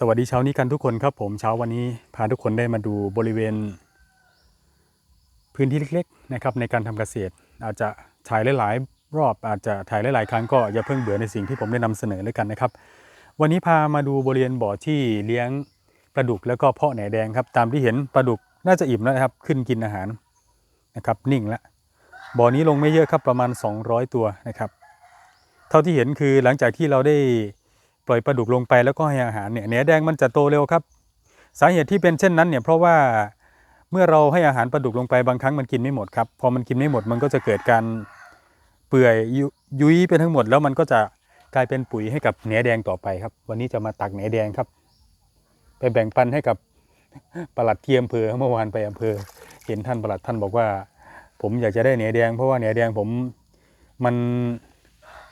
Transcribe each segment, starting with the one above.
สวัสดีเช้านี้กันทุกคนครับผมเช้าวันนี้พาทุกคนได้มาดูบริเวณ พื้นที่เล็กๆนะครับในการทำเกษตร อาจจะถ่ายหลายๆรอบอาจจะถ่ายหลายๆครั้งก็อย่าเพิ่งเบื่อในสิ่งที่ผมได้นำเสนอเลยกันนะครับ วันนี้พามาดูบริเวณบ่อที่เลี้ยงปลาดุกแล้วก็เพาะแหนแดงครับตามที่เห็นปลาดุกน่าจะอิ่มแล้วนะครับขึ้นกินอาหารนะครับนิ่งล้วบ่อนี้ลงไม่เยอะครับประมาณ 200 ตัวนะครับ เท่าที่เห็นคือหลังจากที่เราได้ ปล่อยปลาดุกลงไปแล้วก็ให้อาหารเนี่ยแหนแดงมันจะโตเร็วครับ สาเหตุที่เป็นเช่นนั้นเนี่ยเพราะว่าเมื่อเราให้อาหารปลาดุกลงไปบางครั้งมันกินไม่หมดครับพอมันกินไม่หมดมันก็จะเกิดการเปื่อยยุยุยไปทั้งหมด แล้วมันก็จะกลายเป็นปุ๋ยให้กับแหนแดงต่อไปครับ วันนี้จะมาตักแหนแดงครับ ไปแบ่งปันให้กับปลัดเทียมอำเภอเมื่อวานไปอำเภอ เห็นท่านปลัดท่านบอกว่า ผมอยากจะได้แหนแดง เพราะว่าแหนแดงผมมัน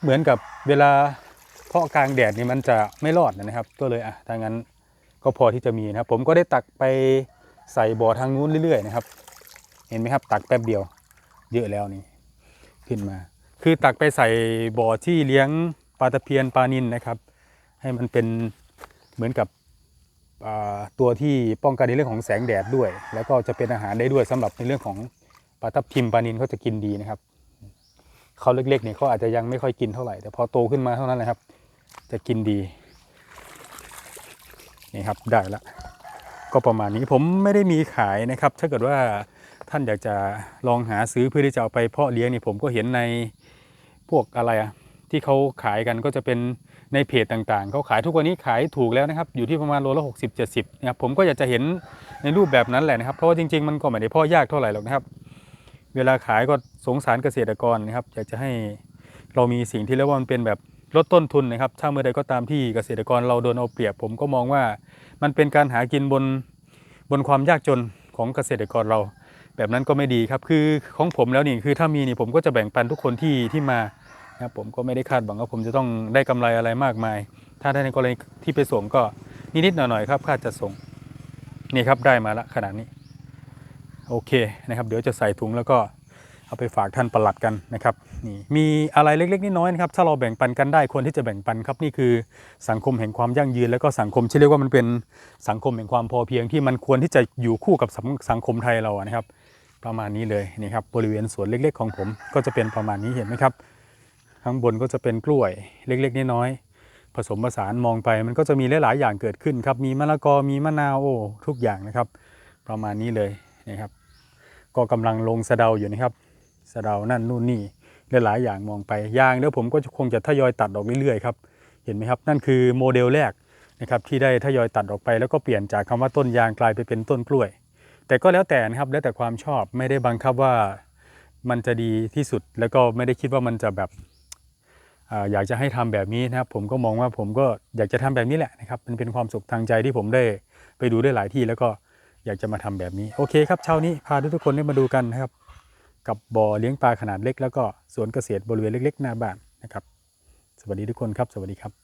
เหมือนกับเวลา เพาะกลางแดดนี่มันจะไม่รอดนะครับ ก็เลยอะถ้างั้นก็พอที่จะมีนะครับ ผมก็ได้ตักไปใส่บ่อทางนู้นเรื่อยๆนะครับ เห็นไหมครับ ตักแป๊บเดียว เยอะแล้วนี่ขึ้นมา คือตักไปใส่บ่อที่เลี้ยงปลาตะเพียนปลานินนะครับ ให้มันเป็นเหมือนกับตัวที่ป้องกันในเรื่องของแสงแดดด้วย แล้วก็จะเป็นอาหารได้ด้วยสำหรับในเรื่องของปลาทับทิมปลานินเขาจะกินดีนะครับเขาเล็กๆเนี่ยเขาอาจจะยังไม่ค่อยกินเท่าไหร่แต่พอโตขึ้นมาเท่านั้นแหละครับ จะกินดี นี่ครับได้ละ ก็ประมาณนี้ผมไม่ได้มีขายนะครับ ถ้าเกิดว่าท่านอยากจะลองหาซื้อเพื่อที่จะเอาไปเพาะเลี้ยงนี่ผมก็เห็นในพวกอะไรอะที่เขาขายกันก็จะเป็นในเพจต่างๆ เขาขายทุกวันนี้ขายถูกแล้วนะครับ อยู่ที่ประมาณโลละ 60 70นะครับผมก็อยากจะเห็นในรูปแบบนั้นแหละนะครับ เพราะว่าจริง ๆ มันก็ไม่ได้เพาะยากเท่าไหร่หรอกนะครับ เวลาขายก็สงสารเกษตรกรนะครับ อยากจะให้เรามีสิ่งที่เรียกว่ามันเป็นแบบ ลดต้นทุนนะครับ ถ้าเมื่อใดก็ตามที่เกษตรกรเราโดนเอาเปรียบ ผมก็มองว่ามันเป็นการหากินบนบนความยากจนของเกษตรกรเรา แบบนั้นก็ไม่ดีครับ คือของผมแล้วนี่คือถ้ามีนี่ผมก็จะแบ่งปันทุกคนที่ที่มานะครับผมก็ไม่ได้คาดหวังว่าผมจะต้องได้กำไรอะไรมากมาย ถ้าได้ในกรณีที่ไปส่งก็นิดๆหน่อยๆครับค่าจะส่งนี่ครับได้มาละขนาดนี้ โอเคนะครับ เดี๋ยวจะใส่ถุงแล้วก็ เอาไปฝากท่านประหลัดกันนะครับนี่มีอะไรเล็กๆน้อยๆนะครับถ้าเราแบ่งปันกันได้ควรที่จะแบ่งปันครับนี่คือสังคมแห่งความยั่งยืน แล้วก็สังคมที่เรียกว่ามันเป็นสังคมแห่งความพอเพียงที่มันควรที่จะอยู่คู่กับสังคมไทยเราอะนะครับ ประมาณนี้เลยนี่ครับบริเวณสวนเล็ก ๆ ของผมก็จะเป็นประมาณนี้เห็นไหมครับ ข้างบนก็จะเป็นกล้วยเล็กๆน้อยๆผสมผสานมองไปมันก็จะมีหลายๆอย่างเกิดขึ้นครับมีมะละกอมีมะนาวโอ้ทุกอย่างนะครับ ประมาณนี้เลยนะครับก็กำลังลงสะเดาอยู่นะครับ สะเดานั่นนู่นนี่หลายๆอย่างมองไปยางเดี๋ยวผมก็คงจะทยอยตัดออกเรื่อยๆครับเห็นไหมครับนั่นคือโมเดลแรกนะครับที่ได้ทยอยตัดออกไป แล้วก็เปลี่ยนจากคำว่าต้นยางกลายไปเป็นต้นกล้วย แต่ก็แล้วแต่นะครับแล้วแต่ความชอบไม่ได้บังคับว่ามันจะดีที่สุดแล้วก็ไม่ได้คิดว่ามันจะแบบออยากจะให้ทำแบบนี้นะครับ ผมก็มองว่าผมก็อยากจะทำแบบนี้แหละนะครับมันเป็นความสุขทางใจที่ผมได้ไปดูได้หลายที่แล้วก็อยากจะมาทำแบบนี้ โอเคครับเช้านี้พาทุกคนได้มาดูกันนะครับ กับบ่อเลี้ยงปลาขนาดเล็ก แล้วก็สวนเกษตรบริเวณเล็ก ๆ หน้าบ้านนะครับ สวัสดีทุกคนครับ สวัสดีครับ